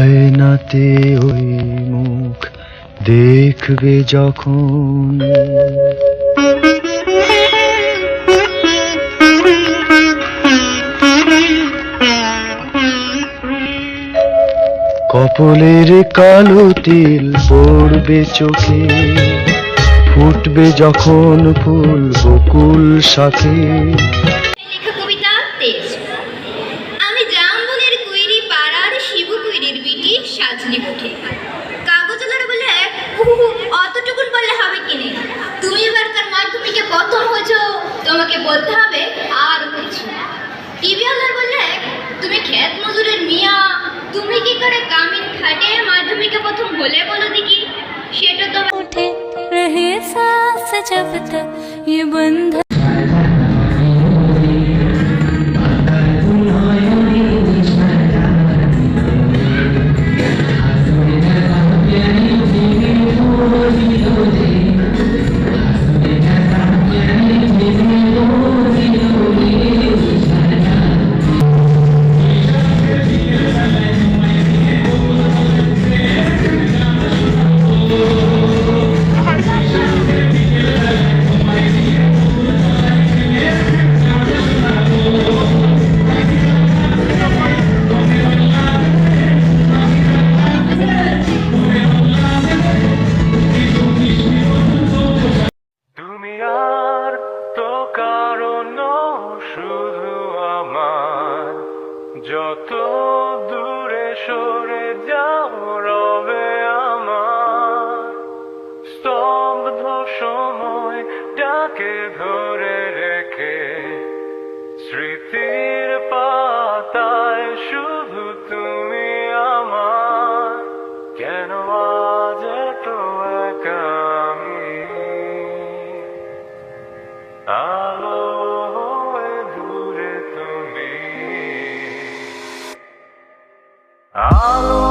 আয়নাতে ওই মুখ দেখবে যখন। কপলের কালো তিল পড়বে চোখে, ফুটবে যখন ফুল বকুল সাথে বিটি সাজলি উঠে কাগজলার বলে উহু অতটুকুন বললে হবে কিনে তুমি এবারকার মাধ্যমিকে প্রথম হয়েছ তোমাকে বলতে হবে আর কিছু টিভিওয়ালার বললে তুমি খেত মজুরের মিয়া তুমি কি করে কামিন খাটে মাধ্যমিকে প্রথম হলে বলো দেখি সেটা তো उठे रहे सांस जब तक ये बंधन যত দূরে সরে যাও রবে আমার। স্তব্ধ সময় ডাকে ধরে Hello.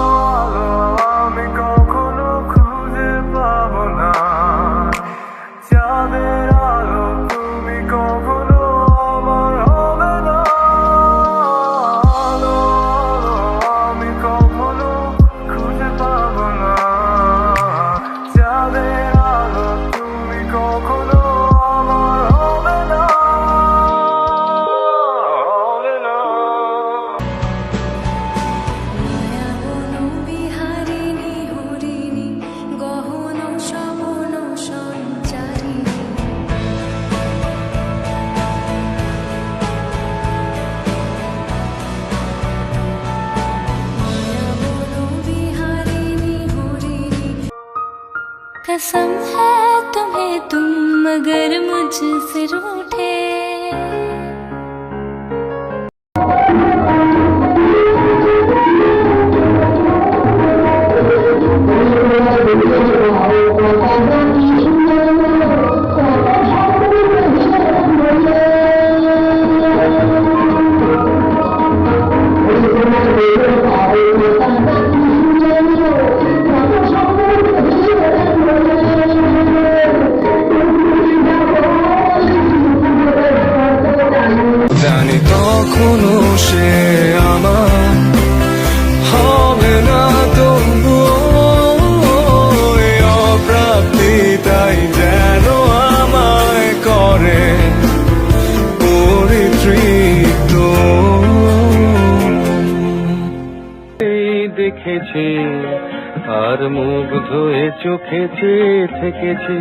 कसम है तुम्हें तुम मगर मुझसे रूठे। জানি কখনো সে আমার হবে না এই অপ্রাপ্তি তাই যেন আমায় করে পরিতৃপ্ত। দেখেছি আর মুগ্ধ এ চোখে চেয়ে থেকেছি